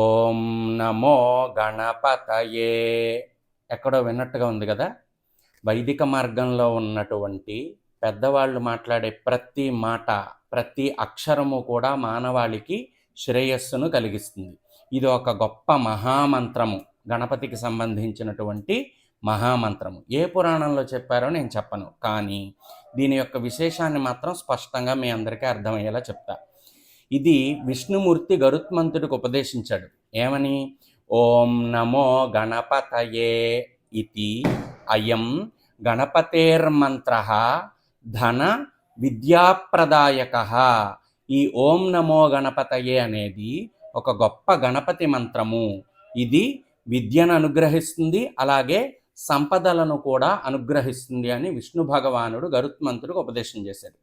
ఓం నమో గణపతయే. ఎక్కడో విన్నట్టుగా ఉంది కదా? వైదిక మార్గంలో ఉన్నటువంటి పెద్దవాళ్ళు మాట్లాడే ప్రతి మాట ప్రతి అక్షరము కూడా మానవాళికి శ్రేయస్సును కలిగిస్తుంది. ఇది ఒక గొప్ప మహామంత్రము గణపతికి సంబంధించినటువంటి మహామంత్రము. ఏ పురాణంలో చెప్పారో నేను చెప్పను కానీ దీని యొక్క విశేషాన్ని మాత్రం స్పష్టంగా మీ అందరికీ అర్థమయ్యేలా చెప్తా. ఇది విష్ణుమూర్తి గరుత్మంతుడికి ఉపదేశించాడు. ఏమని? ఓం నమో గణపతయే ఇది అయం గణపతేర్మంత్ర ధన విద్యాప్రదాయక. ఈ ఓం నమో గణపతయే అనేది ఒక గొప్ప గణపతి మంత్రము. ఇది విద్యను అనుగ్రహిస్తుంది అలాగే సంపదలను కూడా అనుగ్రహిస్తుంది అని విష్ణు భగవానుడు గరుత్మంతుడికి ఉపదేశం చేశాడు.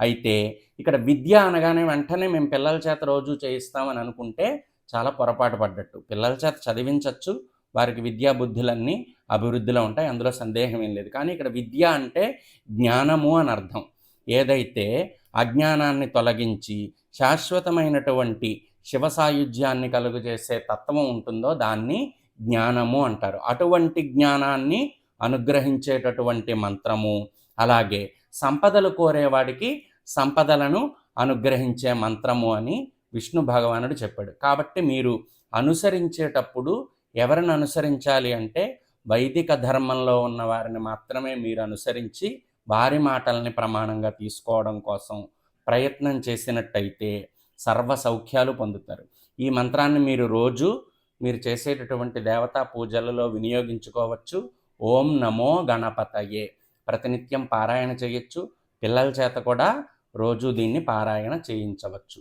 అయితే ఇక్కడ విద్య అనగానే వెంటనే మేము పిల్లల చేత రోజు చేయిస్తామని అనుకుంటే చాలా పొరపాటు పడ్డట్టు. పిల్లల చేత చదివించవచ్చు వారికి విద్యా బుద్ధులన్నీ అభివృద్ధిలో ఉంటాయి అందులో సందేహం ఏం లేదు. కానీ ఇక్కడ విద్య అంటే జ్ఞానము అని అర్థం. ఏదైతే అజ్ఞానాన్ని తొలగించి శాశ్వతమైనటువంటి శివ సాయుధ్యాన్ని కలుగజేసే తత్వం ఉంటుందో దాన్ని జ్ఞానము అంటారు. అటువంటి జ్ఞానాన్ని అనుగ్రహించేటటువంటి మంత్రము అలాగే సంపదలు కోరేవాడికి సంపదలను అనుగ్రహించే మంత్రము అని విష్ణు భగవానుడు చెప్పాడు. కాబట్టి మీరు అనుసరించేటప్పుడు ఎవరిని అనుసరించాలి అంటే వైదిక ధర్మంలో ఉన్న వారిని మాత్రమే మీరు అనుసరించి వారి మాటల్ని ప్రమాణంగా తీసుకోవడం కోసం ప్రయత్నం చేసినట్టయితే సర్వ సౌఖ్యాలు పొందుతారు. ఈ మంత్రాన్ని మీరు రోజు మీరు చేసేటటువంటి దేవతా పూజలలో వినియోగించుకోవచ్చు. ఓం నమో గణపతయే. ప్రతినిత్యం పారాయణ చేయొచ్చు. పిల్లల చేత కూడా రోజు దీన్ని పారాయణ చేయించవచ్చు.